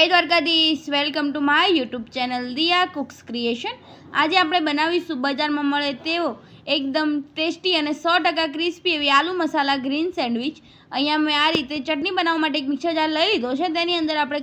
Jai Dwarkadhish. Welcome to my YouTube channel Diya cooks creation આજે આપણે બનાવીશું બજારમાં મળે તેવો એકદમ ટેસ્ટી અને સો ટકા ક્રિસ્પી એવી આલુ મસાલા ગ્રીન સેન્ડવિચ. અહીંયા મેં આ રીતે ચટણી બનાવવા માટે એક મિક્સર જાર લઈ લીધો છે. તેની અંદર આપણે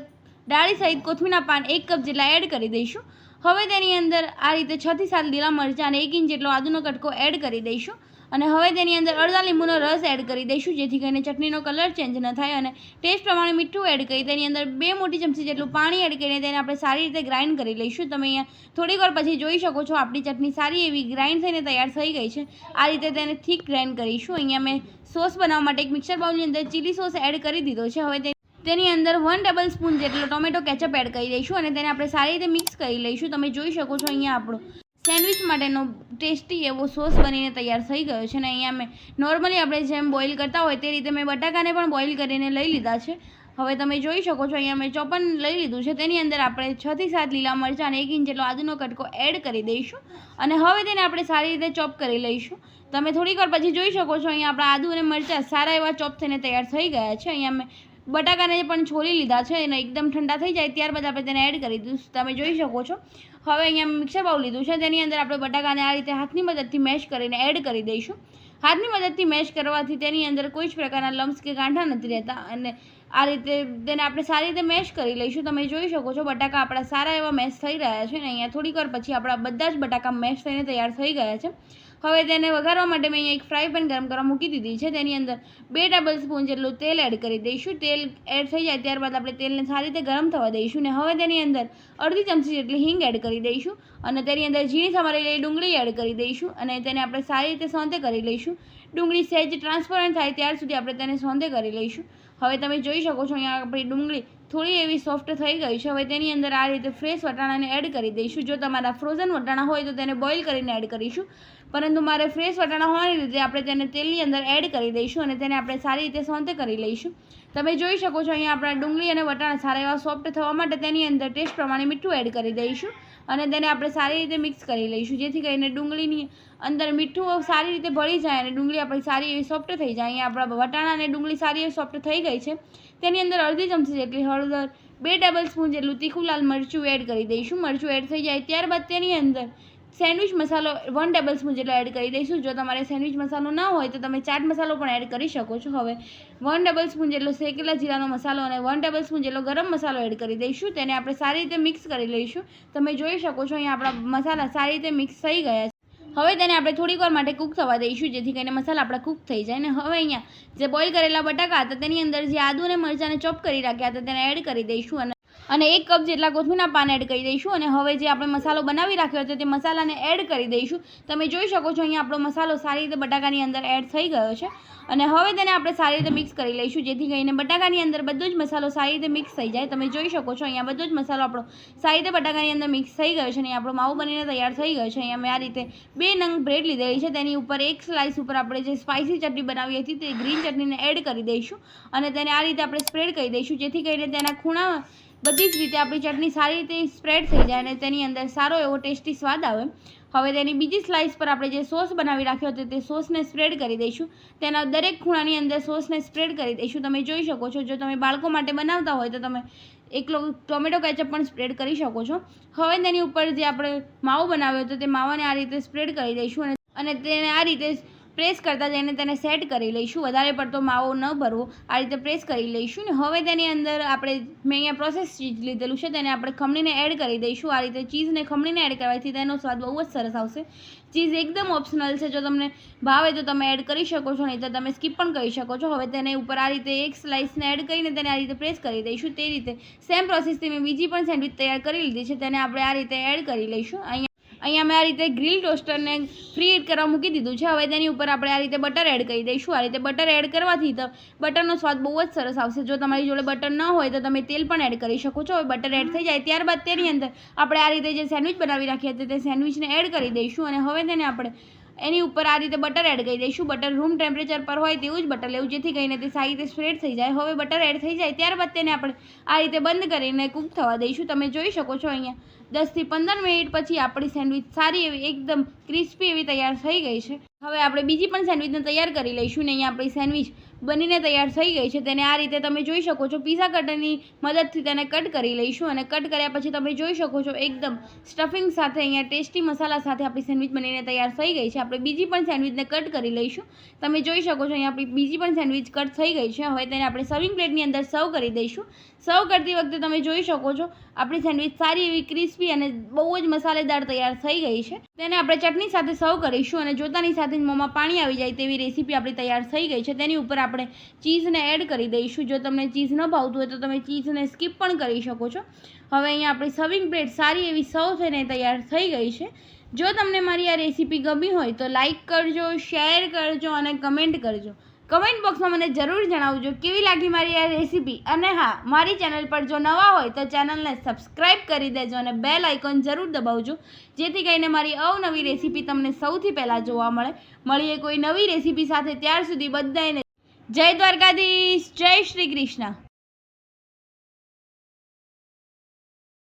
ડાળી સહિત કોથમીના પાન એક કપ જેટલા એડ કરી દઈશું. હવે તેની અંદર આ રીતે છથી સાત લીલા મરચાં અને એક ઇંચ જેટલો આદુનો કટકો એડ કરી દઈશું. અને હવે તેની અંદર અડધા લીંબુનો રસ એડ કરી દઈશું, જેથી કરીને ચટણીનો કલર ચેન્જ ન થાય અને ટેસ્ટ પ્રમાણે મીઠું એડ કરી તેની અંદર બે મોટી ચમચી જેટલું પાણી એડ કરીને તેને આપણે સારી રીતે ગ્રાઇન્ડ કરી લઈશું. તમે અહીંયા થોડીક વાર પછી જોઈ શકો છો, આપણી ચટણી સારી એવી ગ્રાઇન્ડ થઈને તૈયાર થઈ ગઈ છે. આ રીતે તેને થીક ગ્રાઇન્ડ કરીશું. અહીંયા મેં સોસ બનાવવા માટે એક મિક્સર બાઉલની અંદર ચીલી સોસ એડ કરી દીધો છે. હવે તેની અંદર વન ટેબલ સ્પૂન જેટલો ટોમેટો કેચઅપ એડ કરી દઈશું અને તેને આપણે સારી રીતે મિક્સ કરી લઈશું. તમે જોઈ શકો છો અહીંયા આપણો સેન્ડવિચ માટેનો ટેસ્ટી એવો સોસ બનીને તૈયાર થઈ ગયો છે અને અહીંયા મેં નોર્મલી આપણે જેમ બોઇલ કરતા હોય તે રીતે મેં બટાકાને પણ બોઇલ કરીને લઈ લીધા છે. હવે તમે જોઈ શકો છો અહીંયા મેં ચોપન લઈ લીધું છે. તેની અંદર આપણે છથી સાત લીલા મરચાં અને એક ઇંચ જેટલો આદુનો કટકો એડ કરી દઈશું અને હવે તેને આપણે સારી રીતે ચોપ કરી લઈશું. તમે થોડીક વાર પછી જોઈ શકો છો અહીંયા આપણા આદુ અને મરચાં સારા એવા ચોપ થઈને તૈયાર થઈ ગયા છે. અહીંયા મેં બટાકાને પણ છોલી લીધા છે અને એકદમ ઠંડા થઈ જાય, ત્યારબાદ આપણે તેને એડ કરી દીધું તમે જોઈ શકો છો. હવે અહીંયા મિક્સર બાઉલ લીધું છે તેની અંદર આપણે બટાકાને આ રીતે હાથની મદદથી મેશ કરીને એડ કરી દઈશું. હાથની મદદથી મેશ કરવાથી તેની અંદર કોઈ જ પ્રકારના લમ્સ કે ગાંઠા નથી રહેતા અને આ રીતે તેને આપણે સારી રીતે મેશ કરી લઈશું. તમે જોઈ શકો છો બટાકા આપણા સારા એવા મેશ થઈ રહ્યા છે અને અહીંયા થોડીક વાર પછી આપણા બધા જ બટાકા મેશ થઈને તૈયાર થઈ ગયા છે. હવે તેને વઘારવા માટે મેં અહીંયા એક ફ્રાય પેન ગરમ કરવા મૂકી દીધી છે. તેની અંદર બે ટેબલ સ્પૂન જેટલું તેલ એડ કરી દઈશું. તેલ એડ થઈ જાય ત્યારબાદ આપણે તેલને સારી રીતે ગરમ થવા દઈશું ને હવે તેની અંદર અડધી ચમચી જેટલી હિંગ એડ કરી દઈશું અને તેની અંદર ઝીણી સમારેલી ડુંગળી એડ કરી દઈશું અને તેને આપણે સારી રીતે સોંતે કરી લઈશું. ડુંગળી સહેજ ટ્રાન્સપરન્ટ થાય ત્યાર સુધી આપણે તેને સોંતે કરી લઈશું. હવે તમે જોઈ શકો છો અહીંયા આપણી ડુંગળી થોડી એવી સોફ્ટ થઈ ગઈ છે. હવે તેની અંદર આ રીતે ફ્રેશ વટાણાને એડ કરી દઈશું. જો તમારા ફ્રોઝન વટાણા હોય તો તેને બોઇલ કરીને એડ કરીશું. પરંતુ મારે ફ્રેશ વટાણા હોવાને લીધે આપણે તેને તેલની અંદર એડ કરી દઈશું અને તેને આપણે સારી રીતે સોંતે કરી લઈશું. તમે જોઈ શકો છો અહીંયા આપણા ડુંગળી અને વટાણા સારા એવા સોફ્ટ થવા માટે તેની અંદર ટેસ્ટ પ્રમાણે મીઠું એડ કરી દઈશું. અને તેને આપણે સારી રીતે મિક્સ કરી લઈશું. જેથી કરીને ડુંગળીની અંદર મીઠું સારી રીતે ભળી જાય અને ડુંગળી આપણી સારી એવી સોફ્ટ થઈ જાય. અહીંયા આપણા વટાણા અને ડુંગળી સારી એવી સોફ્ટ થઈ ગઈ છે. તેની અંદર અડધી ચમચી જેટલી હળદર, બે ટેબલ સ્પૂન જેટલું તીખું લાલ મરચું એડ કરી દઈશું. મરચું એડ થઈ જાય ત્યારબાદ તેની અંદર સેન્ડવિચ મસાલો વન ટેબલ સ્પૂન જેટલો એડ કરી દઈશું. જો તમારે સેન્ડવિચ મસાલો ના હોય, તો તમે ચાટ મસાલો પણ એડ કરી શકો છો. હવે વન ટેબલ સ્પૂન જેટલો શેકેલા જીરાનો મસાલો અને વન ટેબલ સ્પૂન જેટલો ગરમ મસાલો એડ કરી દઈશું. તેને આપણે સારી રીતે મિક્સ કરી લઈશું. તમે જોઈ શકો છો, અહીંયા આપણા મસાલા સારી રીતે મિક્સ થઈ ગયા છે. હવે તેને આપણે થોડીક વાર માટે કૂક થવા દઈશું, જેથી કરીને મસાલા આપણા કૂક થઈ જાય. ને હવે અહીંયા, જે બોઇલ કરેલા બટાકા હતા, તેની અંદર જે આદુ અને મરચાંને ચોપ કરી રાખ્યા હતા, તેને એડ કરી દઈશું. અને અને એક કપ જેટલા કોથમીના પાન એડ કરી દઈશું અને હવે જે આપણે મસાલો બનાવી રાખ્યો હતો તે મસાલાને એડ કરી દઈશું. તમે જોઈ શકો છો અહીંયા આપણો મસાલો સારી રીતે બટાકાની અંદર એડ થઈ ગયો છે. અને હવે તેને આપણે સારી રીતે મિક્સ કરી લઈશું, જેથી કરીને બટાકાની અંદર બધો જ મસાલો સારી રીતે મિક્સ થઈ જાય. તમે જોઈ શકો છો અહીંયા બધો જ મસાલો આપણો સારી રીતે બટાકાની અંદર મિક્સ થઈ ગયો છે અને આપણો માવો બનીને તૈયાર થઈ ગયો છે. અહીંયા મેં આ રીતે બે નંગ બ્રેડ લીધેલી છે. તેની ઉપર એક સ્લાઇસ ઉપર આપણે જે સ્પાઇસી ચટણી બનાવી હતી તે ગ્રીન ચટણીને એડ કરી દઈશું અને તેને આ રીતે આપણે સ્પ્રેડ કરી દઈશું, જેથી કરીને તેના ખૂણા બધી જ રીતે આપણી ચટણી સારી રીતે સ્પ્રેડ થઈ જાય અને તેની અંદર સારો એવો ટેસ્ટી સ્વાદ આવે. હવે તેની બીજી સ્લાઇસ પર આપણે જે સોસ બનાવી રાખ્યો હતો તે સોસને સ્પ્રેડ કરી દઈશું. તેના દરેક ખૂણાની અંદર સોસને સ્પ્રેડ કરી દઈશું. તમે જોઈ શકો છો, જો તમે બાળકો માટે બનાવતા હોય તો તમે એકલો ટોમેટો કેચઅપ પણ સ્પ્રેડ કરી શકો છો. હવે તેની ઉપર જે આપણે માવો બનાવ્યો હતો તે માવાને આ રીતે સ્પ્રેડ કરી દઈશું અને તેને આ રીતે પ્રેસ કરતાં જઈને તેને સેટ કરી લઈશું. વધારે પડતો માવો ન ભરવો. આ રીતે પ્રેસ કરી લઈશું ને હવે તેની અંદર આપણે મેં અહીંયા પ્રોસેસ ચીઝ લીધેલું છે. તેને આપણે ખમણીને એડ કરી દઈશું. આ રીતે ચીઝને ખમણીને એડ કરવાથી તેનો સ્વાદ બહુ જ સરસ આવશે. ચીઝ એકદમ ઓપ્શનલ છે. જો તમને ભાવે તો તમે એડ કરી શકો છો, નહીં તો તમે સ્કીપ પણ કરી શકો છો. હવે તેને ઉપર આ રીતે એક સ્લાઇસને એડ કરીને તેને આ રીતે પ્રેસ કરી દઈશું. તે રીતે સેમ પ્રોસેસથી મેં બીજી પણ સેન્ડવિચ તૈયાર કરી લીધી છે. તેને આપણે આ રીતે એડ કરી લઈશું. અહીંયા અહીંયા મેં આ રીતે ગ્રીલ ટોસ્ટરને ફ્રી હીટ કરવા મૂકી દીધું છે. હવે તેની ઉપર આપણે આ રીતે બટર એડ કરી દઈશું. આ રીતે બટર એડ કરવાથી તો બટરનો સ્વાદ બહુ જ સરસ આવશે. જો તમારી જોડે બટર ન હોય તો તમે તેલ પણ એડ કરી શકો છો. હવે બટર એડ થઈ જાય ત્યારબાદ તેની અંદર આપણે આ રીતે જે સેન્ડવિચ બનાવી રાખી હતી તે સેન્ડવિચને એડ કરી દઈશું અને હવે તેને આપણે એની ઉપર આ રીતે બટર એડ કરી દઈશું. બટર રૂમ ટેમ્પરેચર પર હોય તેવું જ બટર લેવું, જેથી કરીને તે સારી રીતે સ્પ્રેડ થઈ જાય. હવે બટર એડ થઈ જાય ત્યારબાદ તેને આપણે આ રીતે બંધ કરીને કૂક થવા દઈશું. તમે જોઈ શકો છો અહીંયા દસથી પંદર મિનિટ પછી આપણી સેન્ડવિચ સારી એવી એકદમ ક્રિસ્પી એવી તૈયાર થઈ ગઈ છે. હવે આપણે બીજી પણ સેન્ડવિચને તૈયાર કરી લઈશું ને અહીંયા આપણી સેન્ડવિચ બનીને તૈયાર થઈ ગઈ છે. તેને આ રીતે તમે જોઈ શકો છો. પીઝા કટરની મદદથી તેને કટ કરી લઈશું અને કટ કર્યા પછી તમે જોઈ શકો છો એકદમ સ્ટફિંગ સાથે અહીંયા ટેસ્ટી મસાલા સાથે આપણી સેન્ડવિચ બનીને તૈયાર થઈ ગઈ છે. આપણે બીજી પણ સેન્ડવિચને કટ કરી લઈશું. તમે જોઈ શકો છો અહીંયા આપણી બીજી પણ સેન્ડવિચ કટ થઈ ગઈ છે. હવે તેને આપણે સર્વિંગ પ્લેટની અંદર સર્વ કરી દઈશું. સર્વ કરતી વખતે તમે જોઈ શકો છો, આપણી સેન્ડવિચ સારી એવી ક્રિસ્પી અને બહુ જ મસાલેદાર તૈયાર થઈ ગઈ છે. તેને આપણે ચટણી સાથે સર્વ કરીશું અને જોતાની સાથે જ મોંમાં પાણી આવી જાય તેવી રેસીપી આપણી તૈયાર થઈ ગઈ છે. તેની ઉપર આપણે ચીઝને એડ કરી દઈશું. જો તમને ચીઝ ન ભાવતું હોય તો તમે ચીઝને સ્કીપ પણ કરી શકો છો. હવે અહીંયા આપણી સર્વિંગ પ્લેટ સારી એવી સર્વ થઈને તૈયાર થઈ ગઈ છે. જો તમને મારી આ રેસીપી ગમી હોય તો લાઇક કરજો શેર કરજો અને કમેન્ટ કરજો. કમેન્ટ બોક્સમાં મને જરૂર જણાવજો કેવી લાગી મારી આ રેસીપી. અને હા, મારી ચેનલ પર જો નવા હોય તો ચેનલને સબસ્ક્રાઈબ કરી દેજો અને બેલ આઇકોન જરૂર દબાવજો. જેથી કરીને મારી અવનવી રેસીપી તમને સૌથી પહેલાં જોવા મળે. મળીએ કોઈ નવી રેસીપી સાથે, ત્યાર સુધી બધાને જય દ્વારકાધીશ, જય શ્રી કૃષ્ણ.